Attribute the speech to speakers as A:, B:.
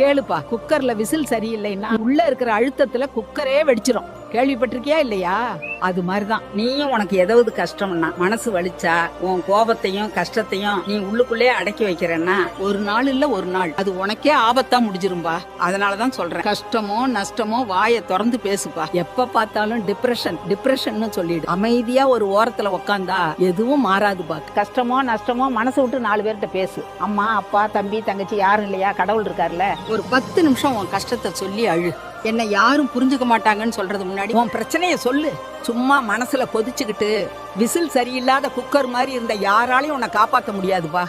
A: கேளுப்பா. குக்கர்ல விசில் சரியில்லைன்னா உள்ள இருக்கிற அழுத்தத்துல குக்கரே வெடிச்சிரும். கேள்விப்பட்டிருக்கியா இல்லையா? அது மாதிரிதான்.
B: நீயும் உனக்கு ஏதாவது கஷ்டம்னா மனசு வலிச்சா உன் கோபத்தையும் கஷ்டத்தையும் நீ உள்ளுக்குள்ளே அடக்கி வைக்கிறேன்னா
A: ஒரு நாள் இல்ல ஒரு நாள். அது உனக்கே ஆபத்தா முடிஞ்சிரும்பா.
B: அதனாலதான் சொல்றேன்.
A: கஷ்டமோ நஷ்டமோ வாயை திறந்து பேசுப்பா. எப்ப பார்த்தாலும் டிப்ரெஷன் டிப்ரெஷன் சொல்லிடு. அமைதியா ஒரு ஓரத்துல உக்காந்தா எதுவும் மாறாதுப்பா
C: கஷ்டமோ நஷ்டமோ மனசு விட்டு நாலு பேர்கிட்ட பேசு. அம்மா அப்பா தம்பி தங்கச்சி யாரும் இல்லையா? கடவுள் இருக்காருல்ல
A: ஒரு பத்து நிமிஷம் உன் கஷ்டத்தை சொல்லி அழு. என்னை யாரும் புரிஞ்சுக்க மாட்டாங்கன்னு சொல்றது முன்னாடி. உன் பிரச்சனைய சொல்லு. சும்மா மனசுல கொதிச்சுக்கிட்டு விசில் சரியில்லாத குக்கர் மாதிரி இருந்த யாராலையும் உன்னை காப்பாற்ற முடியாதுப்பா.